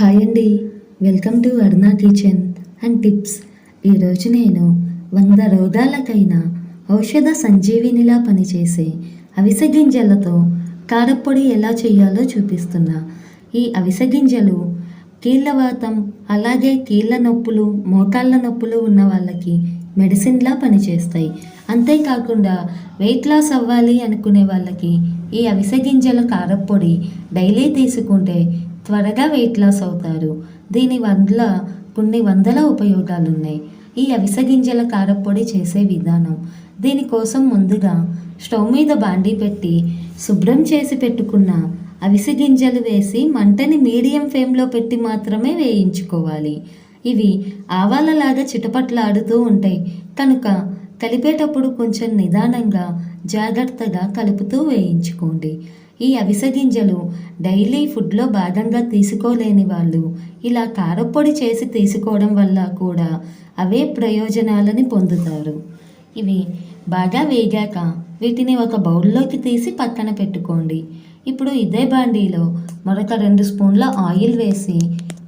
Hi అండి. Welcome to Arna kitchen and tips. ఈరోజు నేను వంద రోగాలకైనా ఔషధ సంజీవినిలా పనిచేసే అవిసె గింజలతో కారప్పొడి ఎలా చేయాలో చూపిస్తున్నా. ఈ అవిసె గింజలు కీళ్ళవాతం అలాగే కీళ్ళ నొప్పులు మోకాళ్ళ నొప్పులు ఉన్న వాళ్ళకి మెడిసిన్లా పనిచేస్తాయి. అంతేకాకుండా వెయిట్ లాస్ అవ్వాలి అనుకునే వాళ్ళకి ఈ అవిసె గింజల కారప్పొడి డైలీ తీసుకుంటే త్వరగా వెయిట్ లాస్ అవుతారు. దీని వల్ల కొన్ని వందల ఉపయోగాలు ఉన్నాయి ఈ అవిసె గింజల కారప్పొడి చేసే విధానం. దీనికోసం ముందుగా స్టవ్ మీద బాండీ పెట్టి శుభ్రం చేసి పెట్టుకున్న అవిసె గింజలు వేసి మంటని మీడియం ఫ్లేమ్లో పెట్టి మాత్రమే వేయించుకోవాలి. ఇవి ఆవాలలాగా చిటపట్లాడుతూ ఉంటాయి. కనుక కలిపేటప్పుడు కొంచెం నిదానంగా జాగ్రత్తగా కలుపుతూ వేయించుకోండి. ఈ అవిసె గింజలు డైలీ ఫుడ్లో భాగంగా తీసుకోలేని వాళ్ళు. ఇలా కారపొడి చేసి తీసుకోవడం వల్ల కూడా అవే ప్రయోజనాలని పొందుతారు. ఇవి బాగా వేగాక వీటిని ఒక బౌల్లోకి తీసి పక్కన పెట్టుకోండి. ఇప్పుడు ఇదే బాండీలో మరొక రెండు స్పూన్ల ఆయిల్ వేసి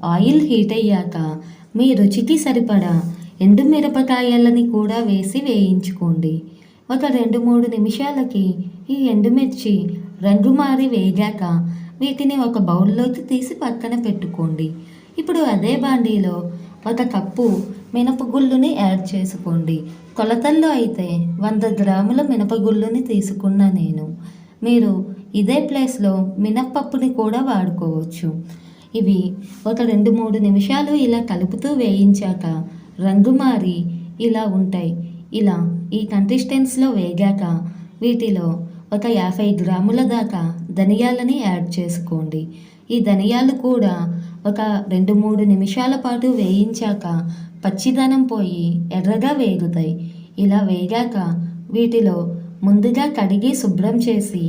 ఆయిల్ హీట్ అయ్యాక మీ రుచికి సరిపడా ఎండుమిరపకాయలని కూడా వేసి వేయించుకోండి. ఒక రెండు మూడు నిమిషాలకి ఈ ఎండుమిర్చి రంగు మారి వేగాక వీటిని ఒక బౌల్లోకి తీసి పక్కన పెట్టుకోండి. ఇప్పుడు అదే బాండీలో ఒక కప్పు మినపగుళ్ళుని యాడ్ చేసుకోండి. కొలతల్లో అయితే వంద గ్రాముల మినపగుళ్ళుని తీసుకున్నా నేను. మీరు ఇదే ప్లేస్లో మినప్పప్పుని కూడా వాడుకోవచ్చు. ఇవి ఒక రెండు మూడు నిమిషాలు ఇలా కలుపుతూ వేయించాక రంగు మారి ఇలా ఉంటాయి. ఇలా ఈ కన్సిస్టెన్స్లో వేగాక వీటిలో ఒక యాభై గ్రాముల దాకా ధనియాలని యాడ్ చేసుకోండి. ఈ ధనియాలు కూడా ఒక రెండు మూడు నిమిషాల పాటు వేయించాక పచ్చిదనం పోయి ఎర్రగా వేగుతాయి. ఇలా వేగాక వీటిలో ముందుగా కడిగి శుభ్రం చేసి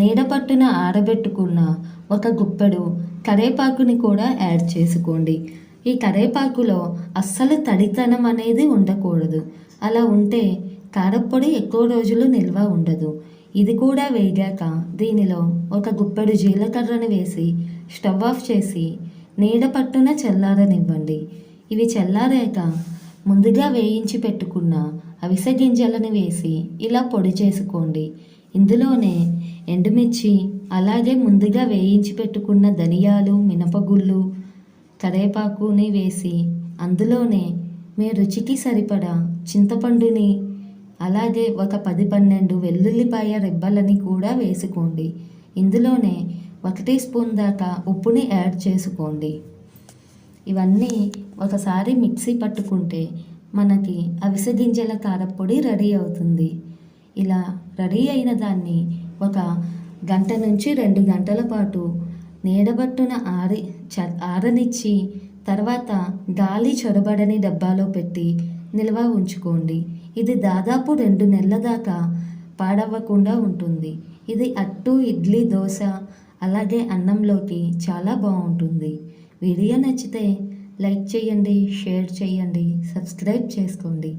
నీడ పట్టున ఆరబెట్టుకున్న ఒక గుప్పెడు కరేపాకుని కూడా యాడ్ చేసుకోండి. ఈ కరేపాకులో అస్సలు తడితనం అనేది ఉండకూడదు. అలా ఉంటే కారప్పొడి ఎక్కువ రోజులు నిల్వ ఉండదు. ఇది కూడా వేగాక దీనిలో ఒక గుప్పెడు జీలకర్రను వేసి స్టవ్ ఆఫ్ చేసి నీడ పట్టున చల్లారనివ్వండి. ఇవి చల్లారాక ముందుగా వేయించి పెట్టుకున్న అవిసె గింజలను వేసి ఇలా పొడి చేసుకోండి. ఇందులోనే ఎండుమిర్చి అలాగే ముందుగా వేయించి పెట్టుకున్న ధనియాలు మినపగుళ్ళు కరేపాకుని వేసి అందులోనే మీ రుచికి సరిపడా చింతపండుని అలాగే ఒక పది పన్నెండు వెల్లుల్లిపాయ రెబ్బలని కూడా వేసుకోండి. ఇందులోనే ఒకటి స్పూన్ దాకా ఉప్పుని యాడ్ చేసుకోండి. ఇవన్నీ ఒకసారి మిక్సీ పట్టుకుంటే మనకి అవిసె గింజల కారపొడి రెడీ అవుతుంది. ఇలా రెడీ అయిన దాన్ని ఒక గంట నుంచి రెండు గంటల పాటు నీడబట్టున ఆరి చ ఆరనిచ్చి తర్వాత గాలి చొరబడని డబ్బాలో పెట్టి నిల్వ ఉంచుకోండి. ఇది దాదాపు రెండు నెలల దాకా పాడవ్వకుండా ఉంటుంది. ఇది అట్టు ఇడ్లీ దోశ అలాగే అన్నంలోకి చాలా బాగుంటుంది. వీడియో నచ్చితే లైక్ చేయండి షేర్ చేయండి సబ్స్క్రైబ్ చేసుకోండి.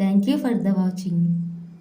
Thank you for the watching.